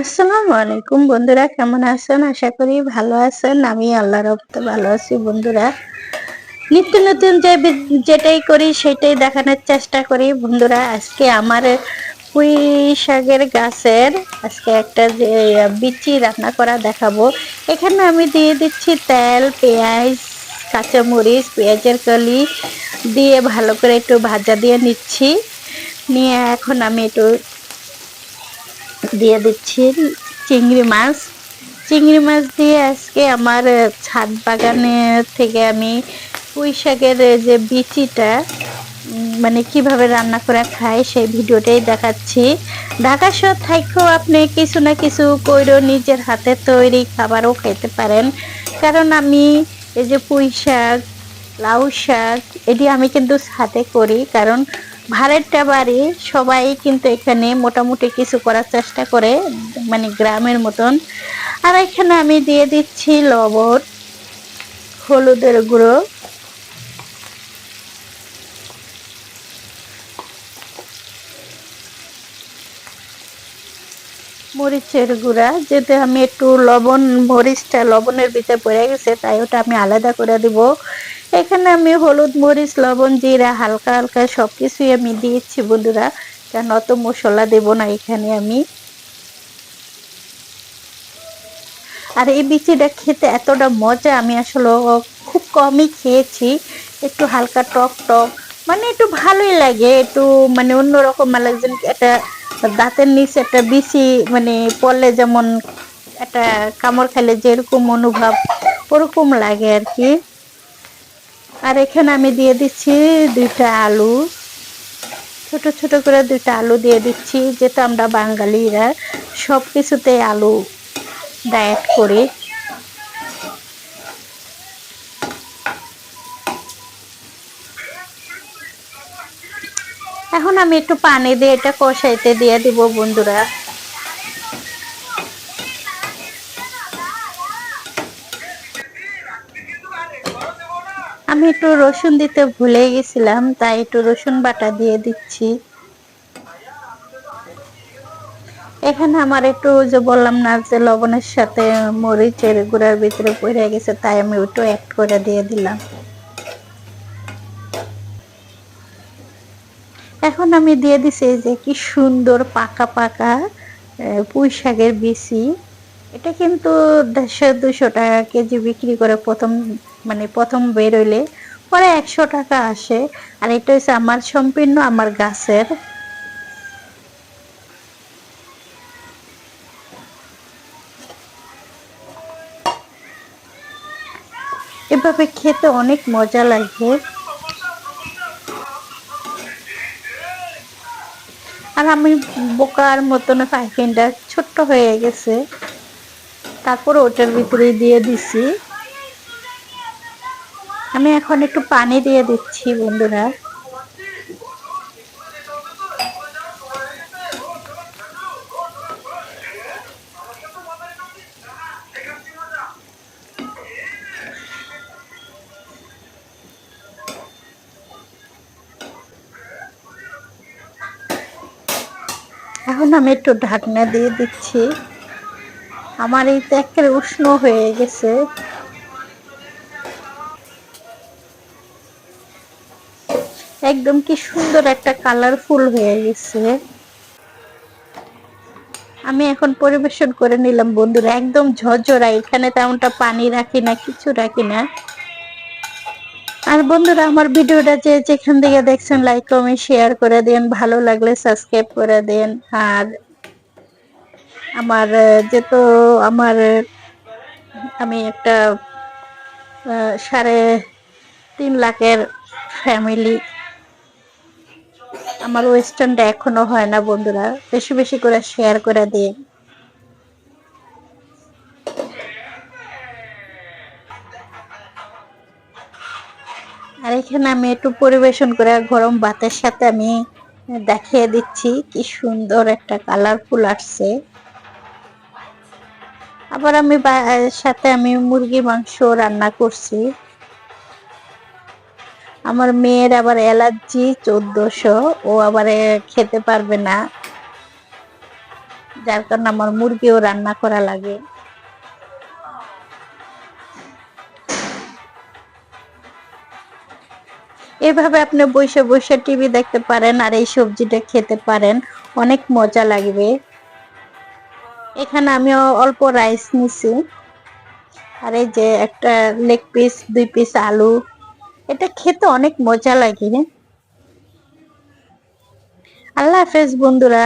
আসসালামু আলাইকুম বন্ধুরা, কেমন আছেন? আশা করি ভালো আছেন। আমি আল্লাহ রহমতে ভালো আছি বন্ধুরা। নিত্য নতুন যে যেটাই করি, সেটাই দেখানোর চেষ্টা করি। বন্ধুরা, আজকে আমার পুঁই শাকের গাছের আজকে একটা যে, বিচি রান্না করা দেখাবো। এখানে আমি দিয়ে দিচ্ছি তেল, পেঁয়াজ, কাঁচামরিচ, পেঁয়াজের কলি দিয়ে ভালো করে একটু ভাজা দিয়ে নিচ্ছি। নিয়ে এখন আমি একটু দিয়ে দিচ্ছি চিংড়ি মাছ। চিংড়ি মাছ দিয়ে আজকে আমার ছাদ বাগানে থেকে আমি পুঁই শাকের যে বিচিটা মানে কীভাবে রান্না করে খাই সেই ভিডিওটাই দেখাচ্ছি। ঢাকা শহর থাকেও আপনি কিছু না কিছু কইরো নিজের হাতে তৈরি খাবারও খেতে পারেন। কারণ আমি এই যে পুঁই শাক, লাউ শাক, এটি আমি কিন্তু হাতে করি। কারণ ভাড়েরটা বাড়ি, সবাই কিন্তু এখানে মোটামুটি কিছু করার চেষ্টা করে মানে গ্রামের মতন। আর এখানে আমি দিয়ে দিচ্ছি লবণ, হলুদের গুঁড়ো। মরিচের গুঁড়া যেতে আমি একটু লবণ, মরিচটা লবণের ভিতরে পড়ে গেছে, তাই ওটা আমি আলাদা করে দিব। এখানে আমি হলুদ, মরিচ, লবণ, জিরা, হালকা হালকা সব কিছুই আমি দিয়েছি বন্ধুরা। কারণ অত মশলা দেব না এখানে আমি। আর এই বিচিটা খেতে এতটা মজা, আমি আসলে খুব কমই খেয়েছি। একটু হালকা টক টক মানে একটু ভালোই লাগে, একটু মানে অন্যরকম মানে একজন একটা দাঁতের নিচে একটা বিচি মানে পড়লে যেমন একটা কামড় খেলে যেরকম অনুভব, ওরকম লাগে আর কি। আর এখানে আমি দিয়ে দিচ্ছি দুইটা আলু। ছোট ছোট করে দুইটা আলু দিয়ে দিচ্ছি যেটা আমরা বাঙালিরা সব কিছুতে আলু ডায়েট করি। এখন আমি একটু পানি দিয়ে এটা কষাইতে দিয়ে দিব বন্ধুরা। আমি একটু রসুন দিতে ভুলে গেছিলাম, তাই একটু রসুন বাটা দিয়ে দিচ্ছি। এখানে আমার একটু যে বললাম না যে লবণের সাথে মরিচের গুঁড়ার ভিতরে পড়ে গেছে, তাই আমি ওইটা অ্যাড করে দিয়ে দিলাম। এখন আমি দিয়ে দিছি যে কি সুন্দর পাকা পাকা পুঁই শাকের বিচি। এটা কিন্তু দেড়শো দুশো টাকা কেজি বিক্রি করে প্রথম মানে প্রথম বেরোইলে পরে একশো টাকা আসে। আর এটা হচ্ছে আমার সম্পূর্ণ আমার গাছের। এভাবে খেতে অনেক মজা লাগে। আর আমি বোকার মতন পাইপিনটা ছোট্ট হয়ে গেছে। তারপর ওটার ভিতরে দিয়ে দিছি। আমি এখন একটু পানি দিয়ে দিচ্ছি, বন্ধুরা। এখন আমি একটু ঢাকনা দিয়ে দিচ্ছি। আমার এই তো একেবারে উষ্ণ হয়ে গেছে। একদম কি সুন্দর একটা কালারফুল হয়ে গেছে। আমি এখন পরিবেশন করে নিলাম বন্ধুরা, একদম ঝরঝরা, এখানে তেমনটা পানি রাখি না, কিছু রাখি না। আর বন্ধুরা, আমার ভিডিওটা যে যেখান থেকে দেখছেন লাইক কমেন্ট শেয়ার করে দেন, ভালো লাগলে সাবস্ক্রাইব করে দেন। আর আমার যেহেতু আমার, আমি একটা সাড়ে তিন লাখের ফ্যামিলি আমার ওয়েস্টার্নটা এখনও হয় না, বন্ধুরা। বেশি বেশি করে শেয়ার করে দিন আর এখানে আমি একটু পরিবেশন করে গরম ভাতের সাথে আমি দেখিয়ে দিচ্ছি কি সুন্দর একটা কালারফুল আসছে। আবার আমি সাথে আমি মুরগি মাংস রান্না করছি। আমার মেয়ের আবার অ্যালার্জি চোদ্দশো, ও আবার খেতে পারবে না। যার কারণে আমার মুরগিও রান্না করা লাগে। এভাবে আপনি বসে বসে টিভি দেখতে পারেন আর এই সবজিটা খেতে পারেন। অনেক মজা লাগবে। এখানে আমি অল্প রাইস নিছি। আর এই যে একটা লেগ পিস, দুই পিস আলু এটা খেতে অনেক মজা লাগে আল্লাহ হাফেজ বন্ধুরা।